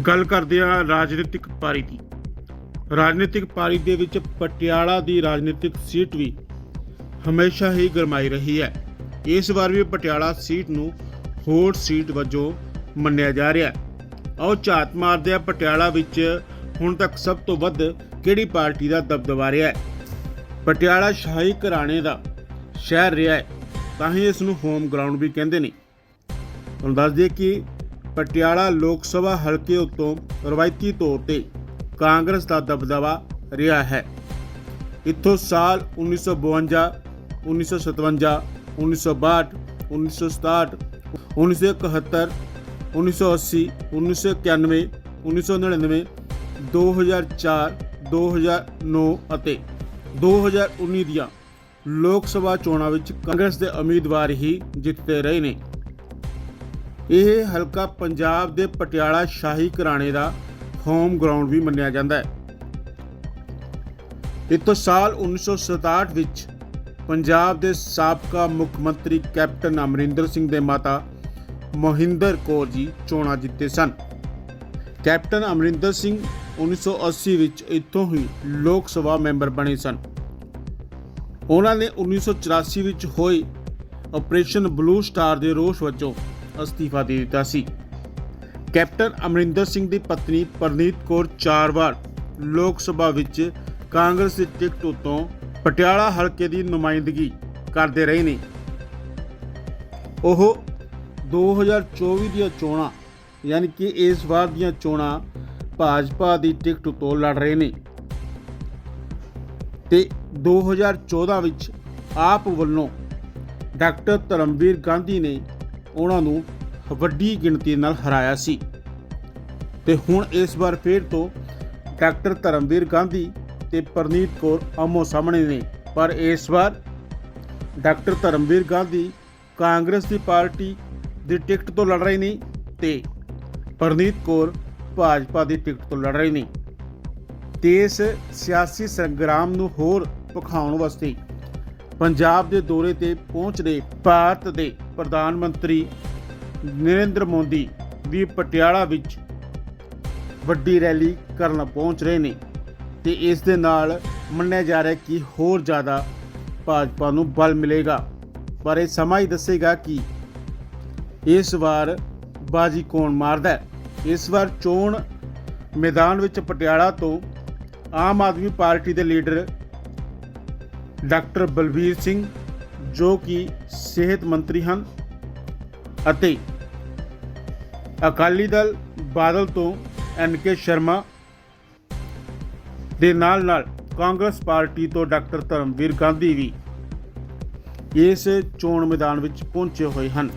ਗੱਲ ਕਰਦੇ ਹਾਂ ਰਾਜਨੀਤਿਕ ਪਾਰੀ ਦੀ। ਰਾਜਨੀਤਿਕ ਪਾਰੀ ਦੇ ਵਿੱਚ ਪਟਿਆਲਾ ਦੀ ਰਾਜਨੀਤਿਕ ਸੀਟ ਵੀ ਹਮੇਸ਼ਾ ਹੀ ਗਰਮਾਈ ਰਹੀ ਹੈ। ਇਸ ਵਾਰ ਵੀ ਪਟਿਆਲਾ ਸੀਟ ਨੂੰ ਹੋਰ ਸੀਟ ਵਜੋਂ ਮੰਨਿਆ ਜਾ ਰਿਹਾ ਹੈ। ਆਓ ਝਾਤ ਮਾਰਦੇ ਆ ਪਟਿਆਲਾ ਵਿੱਚ ਹੁਣ ਤੱਕ ਸਭ ਤੋਂ ਵੱਧ ਕਿਹੜੀ ਪਾਰਟੀ ਦਾ ਦਬਦਬਾ ਰਿਹਾ ਹੈ? ਪਟਿਆਲਾ ਸ਼ਾਹੀ ਘਰਾਣੇ ਦਾ ਸ਼ਹਿਰ ਰਿਹਾ ਹੈ, ਤਾਂ ਹੀ ਇਸ ਨੂੰ ਹੋਮ ਗਰਾਊਂਡ ਵੀ ਕਹਿੰਦੇ ਨੇ। ਤੁਹਾਨੂੰ ਦੱਸ ਦਈਏ ਕਿ ਪਟਿਆਲਾ ਲੋਕ ਸਭਾ ਹਲਕੇ ਉੱਤੋਂ ਰਵਾਇਤੀ ਤੌਰ ਤੇ ਕਾਂਗਰਸ ਦਾ ਦਬਦਬਾ ਰਿਹਾ ਹੈ। ਇੱਥੋਂ ਸਾਲ 1952 1957 1962 1967 1971 1980 1991 1999 2004 2009 ਅਤੇ 2019 ਦੀਆਂ ਲੋਕ ਸਭਾ ਚੋਣਾਂ ਵਿੱਚ ਕਾਂਗਰਸ ਦੇ ਉਮੀਦਵਾਰ ਹੀ ਜਿੱਤਦੇ ਰਹੇ ਨੇ। ਇਹ ਹਲਕਾ ਪੰਜਾਬ ਦੇ ਪਟਿਆਲਾ ਸ਼ਾਹੀ ਘਰਾਣੇ ਦਾ ਹੋਮ ਗਰਾਊਂਡ ਵੀ ਮੰਨਿਆ ਜਾਂਦਾ ਹੈ। ਇੱਥੋਂ ਸਾਲ 1967 ਵਿੱਚ ਪੰਜਾਬ ਦੇ ਸਾਬਕਾ ਮੁੱਖ ਮੰਤਰੀ ਕੈਪਟਨ ਅਮਰਿੰਦਰ ਸਿੰਘ ਦੇ ਮਾਤਾ ਮੋਹਿੰਦਰ ਕੌਰ ਜੀ ਚੋਣਾਂ ਜਿੱਤੇ ਸਨ। ਕੈਪਟਨ ਅਮਰਿੰਦਰ ਸਿੰਘ 1980 ਵਿੱਚ ਇੱਥੋਂ ਹੀ ਲੋਕ ਸਭਾ ਮੈਂਬਰ ਬਣੇ ਸਨ। ਉਹਨਾਂ ਨੇ 1984 ਵਿੱਚ ਹੋਏ ਆਪਰੇਸ਼ਨ ਬਲੂ ਸਟਾਰ ਦੇ ਰੋਸ ਵਜੋਂ ਅਸਤੀਫਾ ਦੇ ਦਿੱਤਾ ਸੀ। ਕੈਪਟਨ ਅਮਰਿੰਦਰ ਸਿੰਘ ਦੀ ਪਤਨੀ ਪਰਨੀਤ ਕੌਰ ਚਾਰ ਵਾਰ ਲੋਕ ਸਭਾ ਵਿੱਚ ਕਾਂਗਰਸ ਦੀ ਟਿਕਟ ਉਤੋਂ ਪਟਿਆਲਾ ਹਲਕੇ ਦੀ ਨੁਮਾਇੰਦਗੀ ਕਰਦੇ ਰਹੇ ਨੇ। ਉਹ 2024 ਦੀਆਂ ਚੋਣਾਂ, ਯਾਨੀ ਕਿ ਇਸ ਵਾਰ ਦੀਆਂ ਚੋਣਾਂ ਭਾਜਪਾ ਦੀ ਟਿਕਟ ਉਤੋਂ ਲੜ ਰਹੇ ਨੇ। ਤੇ 2014 ਵਿੱਚ ਆਪ ਵੱਲੋਂ ਡਾਕਟਰ ਧਰਮਵੀਰ ਗਾਂਧੀ ਨੇ ਉਹਨਾਂ ਨੂੰ ਵੱਡੀ ਗਿਣਤੀ ਨਾਲ ਹਰਾਇਆ ਸੀ। ਤੇ ਹੁਣ ਇਸ ਵਾਰ ਫੇਰ ਤੋਂ ਡਾਕਟਰ ਧਰਮਵੀਰ ਗਾਂਧੀ ਤੇ ਪ੍ਰਨੀਤ ਕੌਰ ਆਮੋ ਸਾਹਮਣੇ ਨੇ। ਪਰ ਇਸ ਵਾਰ ਡਾਕਟਰ ਧਰਮਵੀਰ ਗਾਂਧੀ ਕਾਂਗਰਸ ਦੀ ਪਾਰਟੀ ਦੀ ਟਿਕਟ ਤੋਂ ਲੜ ਰਹੇ ਨੇ ਤੇ ਪ੍ਰਨੀਤ ਕੌਰ ਭਾਜਪਾ ਦੀ ਟਿਕਟ ਤੋਂ ਲੜ ਰਹੇ ਨੇ। ਤੇ ਇਸ ਸਿਆਸੀ ਸੰਗਰਾਮ ਨੂੰ ਹੋਰ ਭਖਾਉਣ ਵਾਸਤੇ ਪੰਜਾਬ ਦੇ ਦੌਰੇ ਤੇ ਪਹੁੰਚ ਰਹੇ ਭਾਰਤ ਦੇ ਪ੍ਰਧਾਨ ਮੰਤਰੀ ਨਰਿੰਦਰ ਮੋਦੀ ਵੀ ਪਟਿਆਲਾ ਵਿੱਚ ਵੱਡੀ ਰੈਲੀ ਕਰਨ ਪਹੁੰਚ ਰਹੇ ਨੇ ਤੇ ਇਸ ਦੇ ਨਾਲ ਮੰਨਿਆ ਜਾ ਰਿਹਾ ਕਿ ਹੋਰ ਜ਼ਿਆਦਾ ਭਾਜਪਾ ਨੂੰ ਬਲ ਮਿਲੇਗਾ। ਪਰ ਇਹ ਸਮਾਂ ਹੀ ਦੱਸੇਗਾ ਕਿ ਇਸ ਵਾਰ ਬਾਜੀ ਕੌਣ ਮਾਰਦਾ ਹੈ। ਇਸ ਵਾਰ ਚੋਣ ਮੈਦਾਨ ਵਿੱਚ ਪਟਿਆਲਾ ਤੋਂ ਆਮ ਆਦਮੀ ਪਾਰਟੀ ਦੇ ਲੀਡਰ ਡਾਕਟਰ ਬਲਬੀਰ ਸਿੰਘ ਜੋ ਕਿ ਸਿਹਤ ਮੰਤਰੀ ਹਨ ਅਤੇ ਅਕਾਲੀ ਦਲ ਬਾਦਲ ਤੋਂ ਐਨ ਕੇ ਸ਼ਰਮਾ ਦੇ ਨਾਲ ਨਾਲ ਕਾਂਗਰਸ ਪਾਰਟੀ ਤੋਂ ਡਾਕਟਰ ਧਰਮਵੀਰ ਗਾਂਧੀ ਵੀ ਇਸ ਚੋਣ ਮੈਦਾਨ ਵਿੱਚ ਪਹੁੰਚੇ ਹੋਏ ਹਨ।